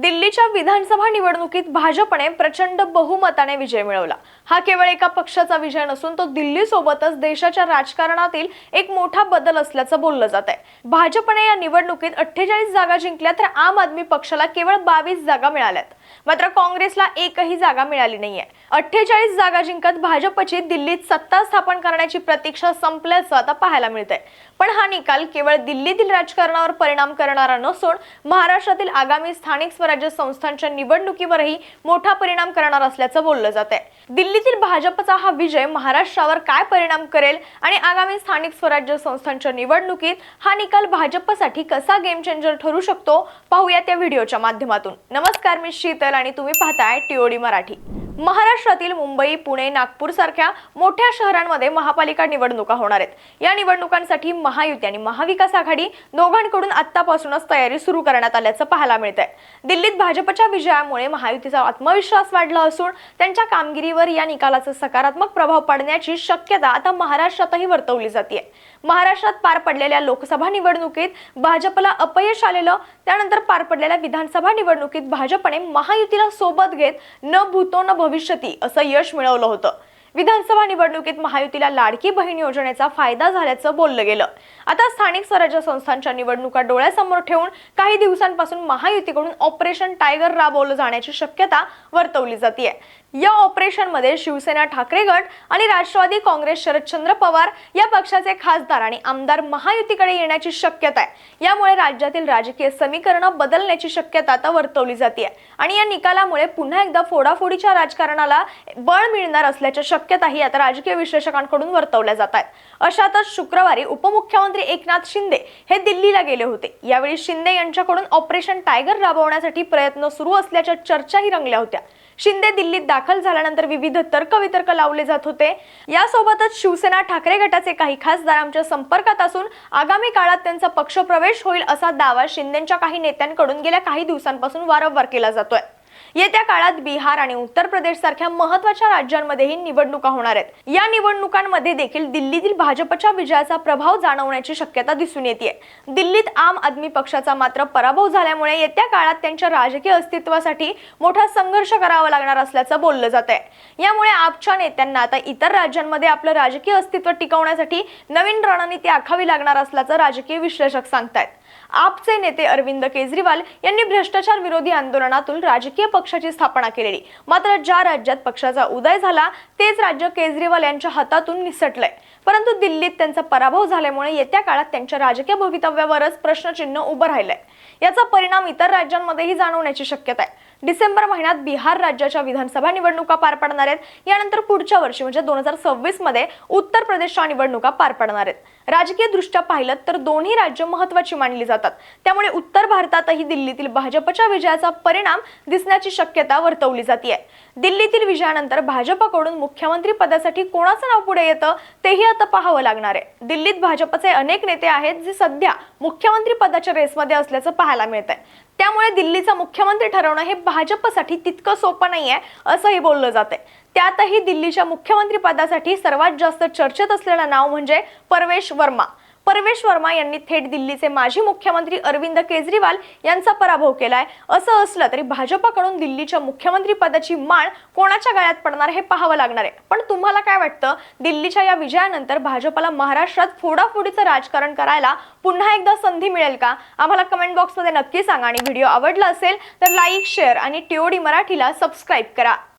दिल्लीच्या विधानसभा निवडणुकीत भाजपने प्रचंड बहुमताने विजय मिळवला. हा केवळ एका पक्षाचा विजय नसून तो दिल्लीसोबतच देशाच्या राजकारणातील एक मोठा बदल असल्याचं बोललं जात आहे भाजपने या निवडणुकीत अठ्ठेचाळीस जागा जिंकल्या तर आम आदमी पक्षाला केवळ बावीस जागा मिळाल्यात. मात्र काँग्रेसला एकही जागा मिळाली नाहीये. अठ्ठेचाळीस जागा जिंकत भाजपची दिल्लीत सत्ता स्थापन करण्याची प्रतीक्षा संपल्याचं आता पाहायला मिळतंय. पण हा निकाल केवळ दिल्लीतील राजकारणावर परिणाम करणारा नसून महाराष्ट्रातील आगामी स्थानिक स्वराज्य संस्थांच्या निवडणुकीवरही मोठा परिणाम करणार असल्याचं बोललं जात आहे दिल्लीतील भाजपचा हा विजय महाराष्ट्रावर काय परिणाम करेल आणि आगामी स्थानिक स्वराज्य संस्थांच्या निवडणुकीत हा निकाल भाजपसाठी कसा गेम चेंजर ठरू शकतो पाहूया त्या व्हिडिओच्या माध्यमातून. नमस्कार मी शीतल आणि तुम्ही पाहताय टीओडी मराठी. महाराष्ट्रातील मुंबई पुणे नागपूर सारख्या मोठ्या शहरांमध्ये महापालिका निवडणुका होणार आहेत. या निवडणुकांसाठी महायुती आणि महाविकास आघाडी दोघांकडून आतापासूनच तयारी सुरू करण्यात आल्याचं पाहायला मिळत आहे दिल्लीत भाजपच्या विजयामुळे महायुतीचा आत्मविश्वास वाढला असून त्यांच्या कामगिरीवर या निकालाचा सकारात्मक प्रभाव पडण्याची शक्यता आता महाराष्ट्रातही वर्तवली जाते महाराष्ट्रात पार पडलेल्या लोकसभा निवडणुकीत भाजपला अपयश आलेलं त्यानंतर पार पडलेल्या विधानसभा निवडणुकीत भाजपने महायुतीला सोबत घेत न भूतो न भविष्यती असं यश मिळवलं होतं. विधानसभा निवडणुकीत महायुतीला लाडकी बहीण योजनेचा फायदा झाल्याचं बोललं गेलं. आता स्थानिक स्वराज्य संस्थांच्या निवडणुका डोळ्यासमोर ठेवून काही दिवसांपासून महायुतीकडून ऑपरेशन टायगर राबवलं जाण्याची शक्यता वर्तवली जाते या ऑपरेशनमध्ये शिवसेना ठाकरे गट आणि राष्ट्रवादी काँग्रेस शरदचंद्र पवार या पक्षाचे खासदार आणि आमदार महायुतीकडे येण्याची शक्यता आहे. यामुळे राज्यातील राजकीय समीकरणं बदलण्याची शक्यता आता वर्तवली जाते आणि या निकालामुळे पुन्हा एकदा फोडाफोडीच्या राजकारणाला बळ मिळणार असल्याच्या शक्यताही आता राजकीय विश्लेषकांकडून वर्तवल्या जात आहेत. अशातच शुक्रवारी उपमुख्यमंत्री एकनाथ शिंदे हे दिल्लीला गेले होते. यावेळी शिंदे यांच्याकडून ऑपरेशन टायगर राबवण्यासाठी प्रयत्न सुरू असल्याच्या चर्चाही रंगल्या होत्या. शिंदे दिल्लीत दाखल झाल्यानंतर विविध तर्कवितर्क लावले जात होते. यासोबतच शिवसेना ठाकरे गटाचे काही खासदार आमच्या संपर्कात असून आगामी काळात त्यांचा पक्षप्रवेश होईल असा दावा शिंदेच्या काही नेत्यांकडून गेल्या काही दिवसांपासून वारंवार केला जातोय. येत्या काळात बिहार आणि उत्तर प्रदेश सारख्या महत्त्वाच्या राज्यांमध्येही निवडणुका होणार आहेत. या निवडणुकांमध्ये देखील दिल्लीतील भाजपच्या विजयाचा प्रभाव जाणवण्याची शक्यता दिसून येते दिल्लीत आम आदमी पक्षाचा मात्र पराभव झाल्यामुळे येत्या काळात त्यांच्या राजकीय अस्तित्वासाठी मोठा संघर्ष करावा लागणार असल्याचं बोललं जात आहे यामुळे आपच्या नेत्यांना आता इतर राज्यांमध्ये आपलं राजकीय अस्तित्व टिकवण्यासाठी नवीन रणनीती आखावी लागणार असल्याचं राजकीय विश्लेषक सांगतायत. आपचे नेते अरविंद केजरीवाल यांनी भ्रष्टाचार विरोधी आंदोलनातून राजकीय पक्षाची स्थापना केलेली. मात्र ज्या राज्यात पक्षाचा उदय झाला तेच राज्य केजरीवाल यांच्या हातातून निसटलंय. परंतु दिल्लीत त्यांचा पराभव झाल्यामुळे येत्या काळात त्यांच्या राजकीय भवितव्यावरच प्रश्नचिन्ह उभं राहिलंय. याचा परिणाम इतर राज्यांमध्येही जाणवण्याची शक्यता आहे. डिसेंबर महिन्यात बिहार राज्याच्या विधानसभा निवडणुका पार पडणार आहेत. यानंतर पुढच्या वर्षी म्हणजे दोन हजार सव्वीसमध्ये उत्तर प्रदेशच्या निवडणुका पार पडणार आहेत. राजकीय दृष्ट्या पाहिलं तर दोन्ही राज्य महत्वाची मानली जातात. त्यामुळे उत्तर भारतातही दिल्लीतील भाजपच्या विजयाचा परिणाम दिसण्याची शक्यता वर्तवली जाते दिल्लीतील विजयानंतर भाजपकडून मुख्यमंत्री पदासाठी कोणाचं नाव पुढे येतं तेही आता पाहावं लागणार आहे. दिल्लीत भाजपचे अनेक नेते आहेत जे सध्या मुख्यमंत्री पदाच्या रेसमध्ये असल्याचं पाहायला मिळत आहे त्यामुळे दिल्लीचा मुख्यमंत्री ठरवणं हे भाजपसाठी तितकं सोपं नाही आहे असंही बोललं जाते त्यातही दिल्लीच्या मुख्यमंत्री पदासाठी सर्वात जास्त चर्चेत असलेलं नाव म्हणजे परवेश वर्मा. परवेश वर्मा यांनी थेट दिल्लीचे माजी मुख्यमंत्री अरविंद केजरीवाल यांचा पराभव केलाय. असं असलं तरी भाजपाकडून दिल्लीच्या मुख्यमंत्री पदाची माळ कोणाच्या गळ्यात पडणार हे पाहावं लागणार आहे. पण तुम्हाला काय वाटतं? दिल्लीच्या या विजयानंतर भाजपाला महाराष्ट्रात फोडाफोडीचं राजकारण करायला पुन्हा एकदा संधी मिळेल का? आम्हाला कमेंट बॉक्समध्ये नक्की सांगा आणि व्हिडिओ आवडला असेल तर लाईक शेअर आणि टीओडी मराठीला सबस्क्राईब करा.